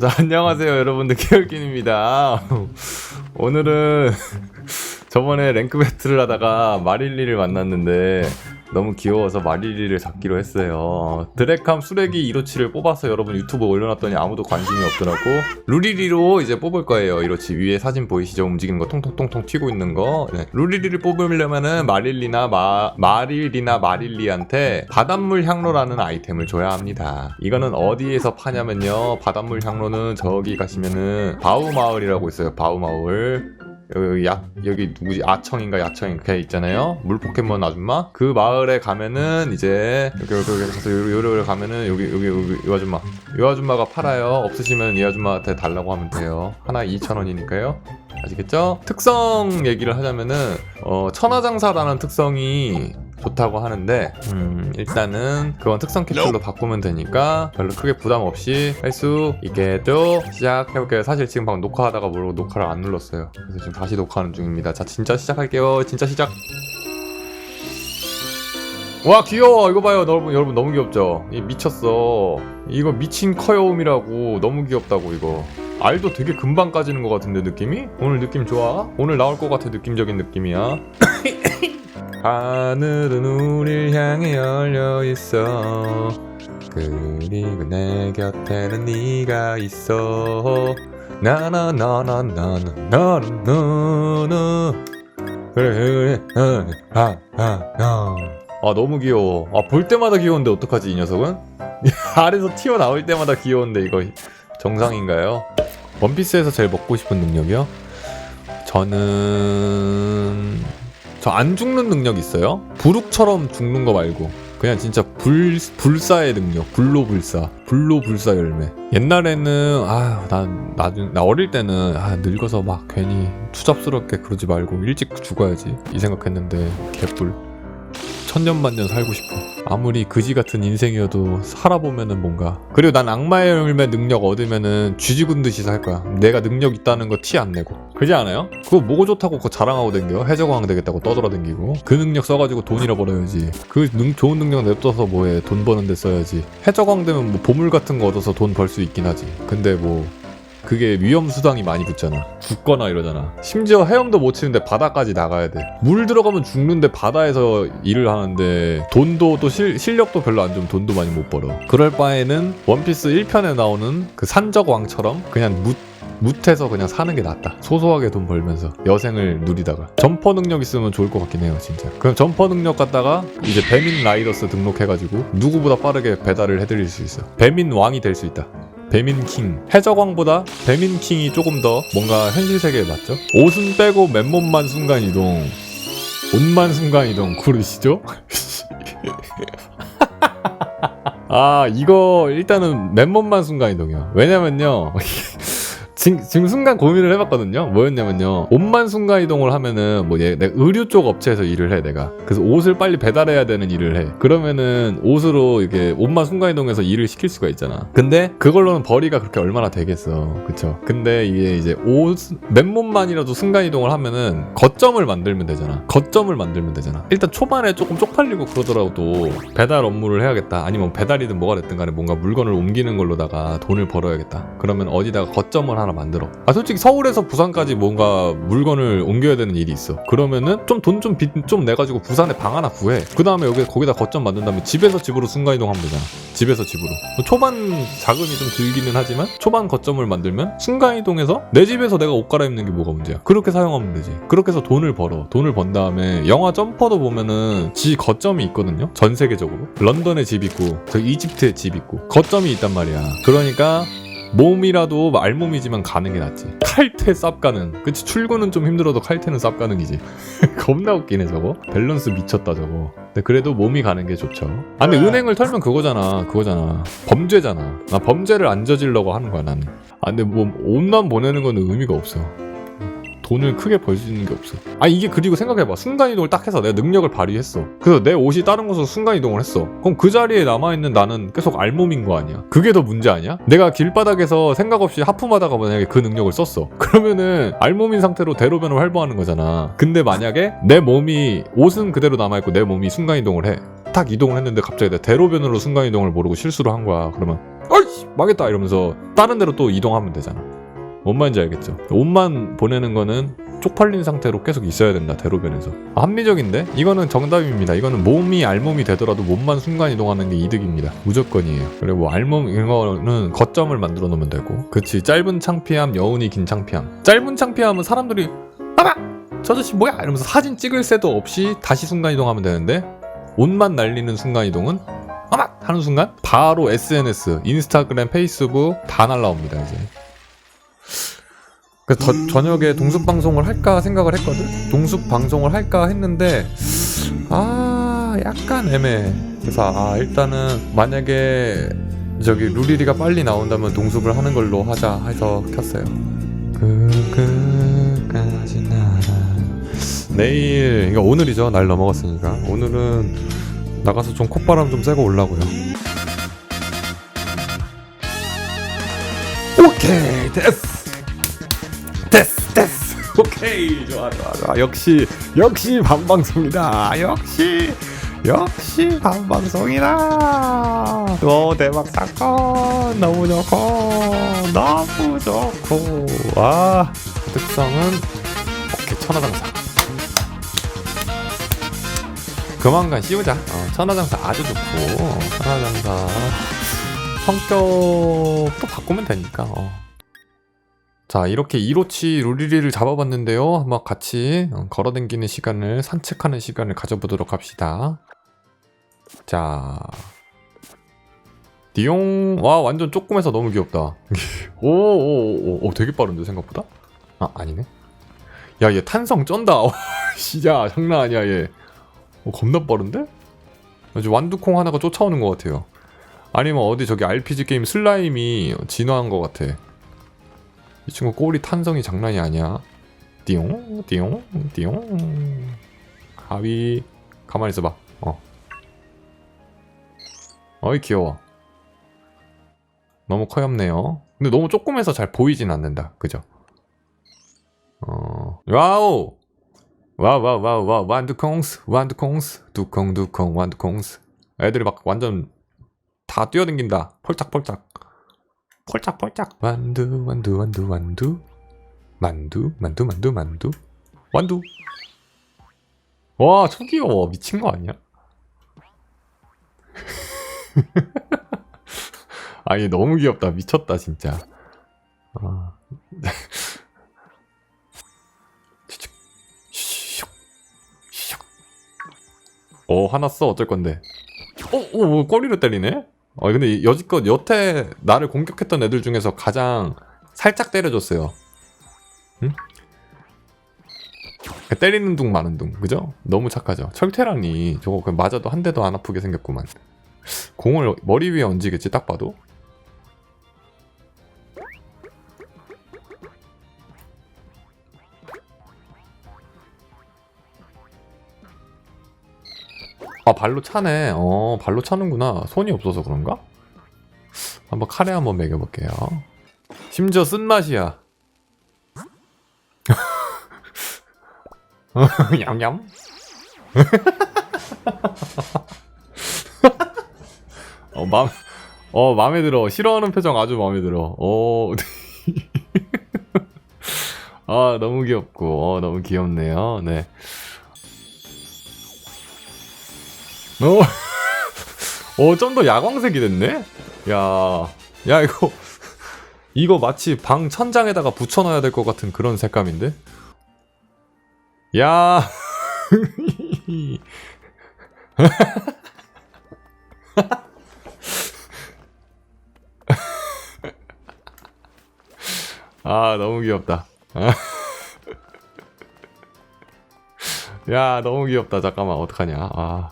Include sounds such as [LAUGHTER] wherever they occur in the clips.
자, 안녕하세요, 여러분들. 케어kin입니다. 오늘은 저번에 랭크 배틀을 하다가 마릴리를 만났는데 너무 귀여워서 마릴리를 잡기로 했어요. 드래캄 수레기 257을 뽑아서 여러분 유튜브 올려놨더니 아무도 관심이 없더라고. 루리리로 이제 뽑을 거예요. 157 위에 사진 보이시죠? 움직이는 거 통통통통 튀고 있는 거. 네. 루리리를 뽑으려면은 마릴리나 마, 마릴리나 마릴리한테 바닷물 향로라는 아이템을 줘야 합니다. 이거는 어디에서 파냐면요. 바닷물 향로는 저기 가시면은 바우마을이라고 있어요. 바우마을. 여기 야 여기 누구지? 아청인가 야청인가 걔 있잖아요. 물 포켓몬 아줌마? 그 마을에 가면은 이제 여기 여기 여기 가서 요리 요리 가면은 여기 여기 여기 이 아줌마. 이 아줌마가 팔아요. 없으시면 이 아줌마한테 달라고 하면 돼요. 하나 2,000원이니까요. 아시겠죠? 특성 얘기를 하자면은 어 천하장사라는 특성이 좋다고 하는데 음, 일단은 그건 특성 캡슐로 바꾸면 되니까 별로 크게 부담 없이 할 수 있겠죠 시작해볼게요. 사실 지금 방금 녹화하다가 모르고 녹화를 안 눌렀어요. 그래서 지금 다시 녹화하는 중입니다. 자 진짜 시작할게요. 진짜 시작. 와 귀여워. 이거 봐요. 여러분 여러분 너무 귀엽죠? 이 미쳤어. 이거 미친 커요움이라고 너무 귀엽다고 이거. 알도 되게 금방 까지는 것 같은데 느낌이? 오늘 느낌 좋아? 오늘 나올 것 같아 느낌적인 느낌이야 [COUGHS] [COUGHS] 하늘은 우릴 향해 열려 있어 그리고 내 곁에는 네가 있어 나나나나나나나나나 그래 그래 아아아 아 너무 귀여워 아 볼 때마다 귀여운데 어떡하지 이 녀석은? [LAUGHS] 아래서 튀어나올 때마다 귀여운데 이거 정상인가요? 원피스에서 제일 먹고 싶은 능력이요? 저는 저 안 죽는 능력 있어요? 부룩처럼 죽는 거 말고. 그냥 진짜 불 불사의 능력. 불로 불사. 불로 불사 열매. 옛날에는 아난 나중 나 어릴 때는 아 늙어서 막 괜히 추잡스럽게 그러지 말고 일찍 죽어야지. 이 생각했는데 개뿔 천년만년 살고 싶어. 아무리 그지 같은 인생이어도 살아보면은 뭔가. 그리고 난 악마의 열매 능력 얻으면은 쥐지군 듯이 살 거야. 내가 능력 있다는 거 티 안 내고. 그지 않아요? 그거 뭐고 좋다고 그거 자랑하고 댕겨? 해적왕 되겠다고 떠돌아 댕기고. 그 능력 써가지고 돈 잃어버려야지. 그 능, 좋은 능력 냅둬서 뭐해? 돈 버는 데 써야지. 해적왕 되면 뭐 보물 같은 거 얻어서 돈 벌 수 있긴 하지. 근데 뭐 그게 위험 수당이 많이 붙잖아. 죽거나 이러잖아. 심지어 헤엄도 못 치는데 바다까지 나가야 돼. 물 들어가면 죽는데 바다에서 일을 하는데 돈도 또 실, 실력도 별로 안 좋으면 돈도 많이 못 벌어. 그럴 바에는 원피스 1편에 나오는 그 산적왕처럼 그냥 무 묻해서 그냥 사는 게 낫다. 소소하게 돈 벌면서 여생을 누리다가 점퍼 능력 있으면 좋을 것 같긴 해요, 진짜. 그럼 점퍼 능력 갖다가 이제 배민 라이더스 등록해가지고 누구보다 빠르게 배달을 해드릴 수 있어. 배민 왕이 될 수 있다. 배민킹. 해적왕보다 배민킹이 조금 더 뭔가 현실 세계에 맞죠? 옷은 빼고 맨몸만 순간이동. 옷만 순간이동. 구르시죠? [LAUGHS] 아 이거 일단은 맨몸만 순간이동이요. 왜냐면요 [LAUGHS] 지금, 순간 고민을 해봤거든요. 뭐였냐면요. 옷만 순간 이동을 하면은 뭐 얘, 내가 의류 쪽 업체에서 일을 해 내가. 그래서 옷을 빨리 배달해야 되는 일을 해. 그러면은 옷으로 이게 옷만 순간 이동해서 일을 시킬 수가 있잖아. 근데 그걸로는 벌이가 그렇게 얼마나 되겠어. 그쵸? 근데 이게 이제 옷 맨몸만이라도 순간 이동을 하면은 거점을 만들면 되잖아. 거점을 만들면 되잖아. 일단 초반에 조금 쪽팔리고 그러더라도 배달 업무를 해야겠다. 아니면 배달이든 뭐가 됐든 간에 뭔가 물건을 옮기는 걸로다가 돈을 벌어야겠다. 그러면 어디다가 거점을 하나 만들어. 아 솔직히 서울에서 부산까지 뭔가 물건을 옮겨야 되는 일이 있어. 그러면은 좀 돈 좀 빚 좀 내가지고 부산에 방 하나 구해. 그 다음에 여기 거기다 거점 만든 다음에 집에서 집으로 순간 이동하면 되잖아. 집에서 집으로. 뭐 초반 자금이 좀 들기는 하지만 초반 거점을 만들면 순간 이동해서 내 집에서 내가 옷 갈아입는 게 뭐가 문제야. 그렇게 사용하면 되지. 그렇게 해서 돈을 벌어. 돈을 번 다음에 영화 점퍼도 보면은 지 거점이 있거든요. 전 세계적으로. 런던에 집 있고 저 이집트에 집 있고 거점이 있단 말이야. 그러니까 몸이라도 알몸이지만 가는 게 낫지. 칼퇴 쌉 가는. 그치 출근은 좀 힘들어도 칼퇴는 쌉가능이지. [LAUGHS] 겁나 웃기네 저거. 밸런스 미쳤다 저거. 근데 그래도 몸이 가는 게 좋죠. 아 근데 은행을 털면 그거잖아. 그거잖아. 범죄잖아. 나 범죄를 안 저지르려고 하는 거야 나는. 아 근데 뭐 옷만 보내는 거는 의미가 없어. 돈을 크게 벌 수 있는 게 없어. 아 이게 그리고 생각해봐. 순간이동을 딱 해서 내가 능력을 발휘했어. 그래서 내 옷이 다른 곳으로 순간이동을 했어. 그럼 그 자리에 남아있는 나는 계속 알몸인 거 아니야? 그게 더 문제 아니야? 내가 길바닥에서 생각 없이 하품하다가 만약에 그 능력을 썼어. [LAUGHS] 그러면은 알몸인 상태로 대로변을 활보하는 거잖아. 근데 만약에 내 몸이 옷은 그대로 남아있고 내 몸이 순간이동을 해. 딱 이동을 했는데 갑자기 내 대로변으로 순간이동을 모르고 실수를 한 거야. 그러면 어이씨 망했다 이러면서 다른 데로 또 이동하면 되잖아 뭔 말인지 알겠죠? 옷만 보내는 거는 쪽팔린 상태로 계속 있어야 된다 대로변에서. 아, 합리적인데? 이거는 정답입니다. 이거는 몸이 알몸이 되더라도 몸만 순간 이동하는 게 이득입니다. 무조건이에요. 그리고 뭐 알몸 이거는 거점을 만들어 놓으면 되고. 그치 짧은 창피함 여운이 긴 창피함. 짧은 창피함은 사람들이 봐봐! 저 아저씨 뭐야! 이러면서 사진 찍을 새도 없이 다시 순간 이동하면 되는데 옷만 날리는 순간 이동은 어마 하는 순간 바로 SNS, 인스타그램, 페이스북 다 날라옵니다 이제. 그래서 더- 저녁에 동숲 방송을 할까 생각을 했거든. 동숲 방송을 할까 했는데 아 약간 애매해. 그래서 아 일단은 만약에 저기 루리리가 빨리 나온다면 동숲을 하는 걸로 하자 해서 켰어요. 끝까지 날아. 내일 그러니까 오늘이죠 날 넘어갔으니까 오늘은 나가서 좀 콧바람 좀 쐬고 오려고요. 오케이 됐어 오케이 좋아 좋아 좋아 역시 역시 반방송이다 역시 역시 반방송이다 오 대박 사건 너무 좋고 너무 좋고 아 특성은 오케이 천하장사 그만간 씌우자. 어, 천하장사 아주 좋고 어, 천하장사 성격도 바꾸면 되니까. 어. 자 이렇게 이로치 루리리를 잡아봤는데요. 한번 같이 어, 걸어다니는 시간을 산책하는 시간을 가져보도록 합시다. 자 디용 와 완전 조금해서 너무 귀엽다. [LAUGHS] 오 오 오 오, 되게 빠른데 생각보다? 아 아니네. 야 얘 탄성 쩐다. [LAUGHS] 진짜 장난 아니야 얘. 어, 겁나 빠른데? 아주 완두콩 하나가 쫓아오는 것 같아요. 아니면 어디 저기 RPG 게임 슬라임이 진화한 것 같아. 이 친구 꼬리 탄성이 장난이 아니야. 띠용, 띠용, 띠용. 가위, 가만히 있어봐. 어. 어이 귀여워. 너무 커엽네요. 근데 너무 조금해서 잘 보이진 않는다. 그죠? 어, 와우! 와우 와우 와우 와우 완두콩스 완두콩스 두콩 두콩 완두콩스 애들이 막 완전 다 뛰어댕긴다 펄짝펄짝 펄짝펄짝. 완두 완두 완두 완두. 만두 만두 만두 만두. 완두. 와 초기여워. 미친 거 아니야? [LAUGHS] 아니 너무 귀엽다. 미쳤다 진짜. 아. [LAUGHS] 어 화났어. 어쩔 건데. 어, 어, 어 꼬리를 때리네 어 근데 여지껏 여태 나를 공격했던 애들 중에서 가장 살짝 때려줬어요. 응? 때리는 둥 마는 둥. 그죠? 너무 착하죠. 철퇴랑이 저거 그냥 맞아도 한 대도 안 아프게 생겼구만. 공을 머리 위에 얹이겠지 딱 봐도 아 발로 차네. 어 발로 차는구나. 손이 없어서 그런가? 한번 카레 한번 먹여볼게요. 심지어 쓴맛이야. 냠냠. [LAUGHS] [LAUGHS] 어, 맘, 어, 마음에 들어. 싫어하는 표정 아주 마음에 들어. 어. [LAUGHS] 아, 너무 귀엽고, 어, 너무 귀엽네요. 네. 어, [LAUGHS] 어, 좀 더 야광색이 됐네? 야, 야, 이거, [LAUGHS] 이거 마치 방 천장에다가 붙여놔야 될 것 같은 그런 색감인데? 야, [LAUGHS] 아, 너무 귀엽다. 야, 너무 귀엽다. 잠깐만, 어떡하냐. 아.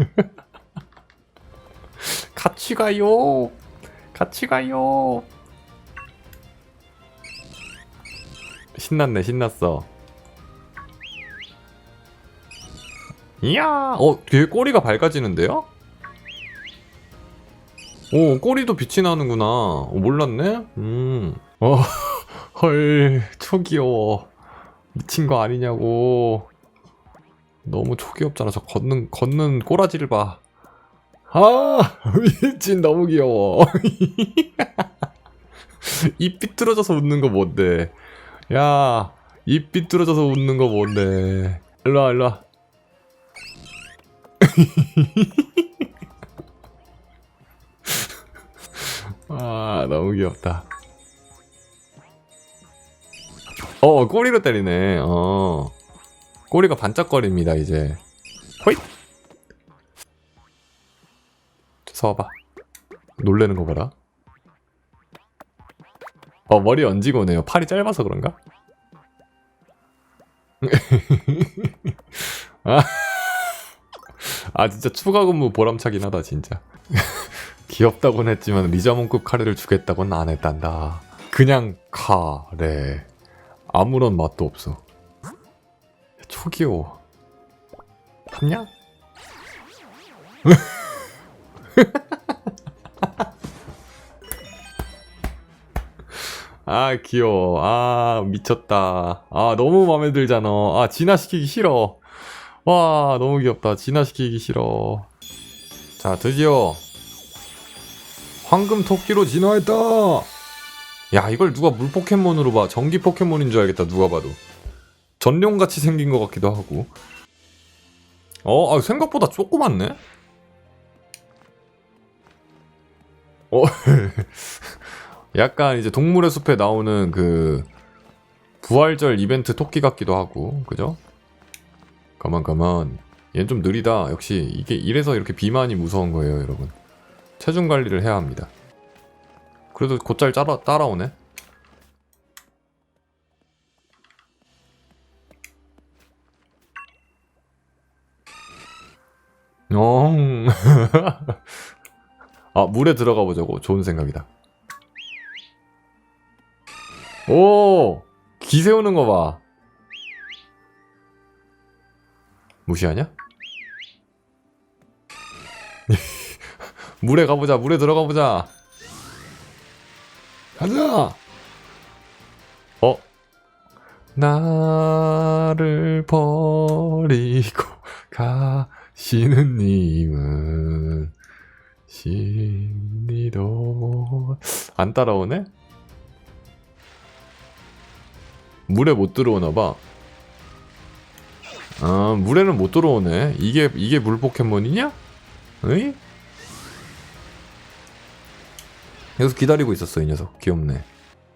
[LAUGHS] 같이 가요. 같이 가요. 신났네, 신났어. 이야, 어, 뒤에 꼬리가 밝아지는데요? 오, 꼬리도 빛이 나는구나. 어, 몰랐네? 음. 어, [LAUGHS] 헐, 초 귀여워. 미친 거 아니냐고. 너무 초귀엽잖아. 저 걷는 걷는 꼬라지를 봐. 아 [LAUGHS] 미친 너무 귀여워. [LAUGHS] 입 삐뚤어져서 웃는 거 뭔데? 야, 입 삐뚤어져서 웃는 거 뭔데? 일로와, 일로와. [LAUGHS] 아, 너무 귀엽다. 어, 꼬리로 때리네. 어. 꼬리가 반짝거립니다, 이제. 호잇! 서봐. 놀래는 거 봐라. 어, 머리 얹이고 오네요. 팔이 짧아서 그런가? [LAUGHS] 아, 아, 진짜 추가 근무 보람차긴 하다, 진짜. [LAUGHS] 귀엽다곤 했지만 리자몽급 카레를 주겠다곤 안 했단다. 그냥 카레. 아무런 맛도 없어. 초기호. 합냐? [LAUGHS] 아 귀여워. 아 미쳤다. 아 너무 마음에 들잖아. 아 진화시키기 싫어. 와 너무 귀엽다. 진화시키기 싫어. 자 드디어 황금 토끼로 진화했다. 야 이걸 누가 물 포켓몬으로 봐. 전기 포켓몬인 줄 알겠다 누가 봐도 전룡같이 생긴 것 같기도 하고. 어 아, 생각보다 조그맣네? 어 [LAUGHS] 약간 이제 동물의 숲에 나오는 그 부활절 이벤트 토끼 같기도 하고 그죠? 가만 가만. 얘는 좀 느리다. 역시 이게 이래서 이렇게 비만이 무서운 거예요 여러분. 체중 관리를 해야 합니다. 그래도 곧잘 따라, 따라오네 어. [LAUGHS] 아 물에 들어가 보자고 좋은 생각이다 오! 기 세우는 거 봐. 무시하냐? [LAUGHS] 물에 가보자, 물에 들어가 보자. 가자! 어? 나를 버리고 가시는 님은 심리도 안 따라오네? 물에 못 들어오나 봐. 아, 물에는 못 들어오네. 이게 이게 물 포켓몬이냐? 에이? 계속 기다리고 있었어, 이 녀석. 귀엽네.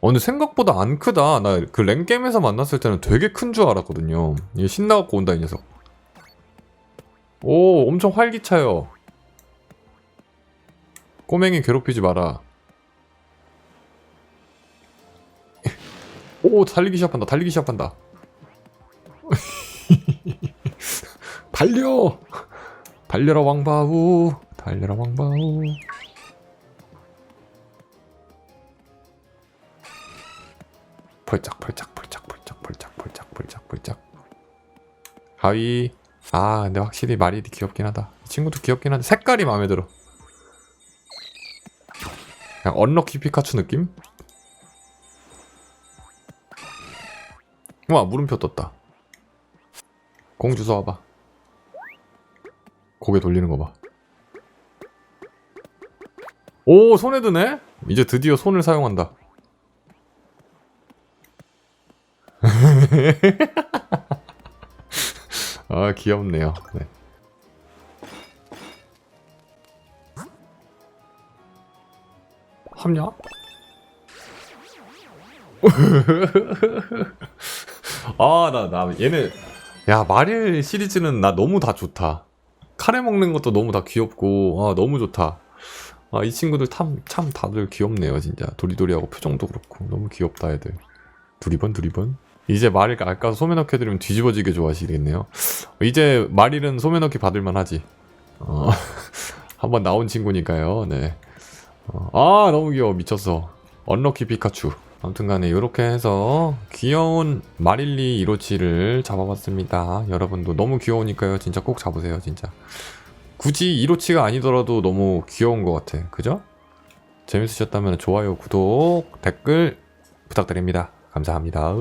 어, 근데 생각보다 안 크다. 나 그 랭겜에서 만났을 때는 되게 큰 줄 알았거든요. 이게 신나갖고 온다, 이 녀석. 오 엄청 활기차요. 꼬맹이 괴롭히지 마라. [LAUGHS] 오 달리기 시작한다 달리기 시작한다. [LAUGHS] 달려! 달려라 왕바우 달려라 왕바우 벌짝 벌짝 벌짝 벌짝 벌짝 벌짝 벌짝 하위 아 근데 확실히 마리이 귀엽긴 하다. 이 친구도 귀엽긴 한데 색깔이 마음에 들어. 그냥 언럭키 피카츄 느낌? 와 물음표 떴다. 공 주워 와봐. 고개 돌리는 거 봐. 오 손에 드네? 이제 드디어 손을 사용한다 [LAUGHS] 아 귀엽네요 네. 합냐? [LAUGHS] 아, 나, 나, 얘네. 야, 마릴 시리즈는 나 너무 다 좋다. 카레 먹는 것도 너무 다 귀엽고, 아, 너무 좋다. 아, 이 친구들 참, 참 다들 귀엽네요, 진짜. 도리도리하고 표정도 그렇고. 너무 귀엽다, 애들. 두리번, 두리번. 이제 마릴 아까 소매 넣기 해드리면 뒤집어지게 좋아하시겠네요. 이제 마릴은 소매 넣기 받을만 하지. 어, [LAUGHS] 한번 나온 친구니까요, 네. 어, 아, 너무 귀여워. 미쳤어. 언럭키 피카츄. 아무튼 간에 이렇게 해서 귀여운 마릴리 이로치를 잡아봤습니다. 여러분도 너무 귀여우니까요. 진짜 꼭 잡으세요. 진짜. 굳이 이로치가 아니더라도 너무 귀여운 것 같아. 그죠? 재밌으셨다면 좋아요, 구독, 댓글 부탁드립니다. 감사합니다.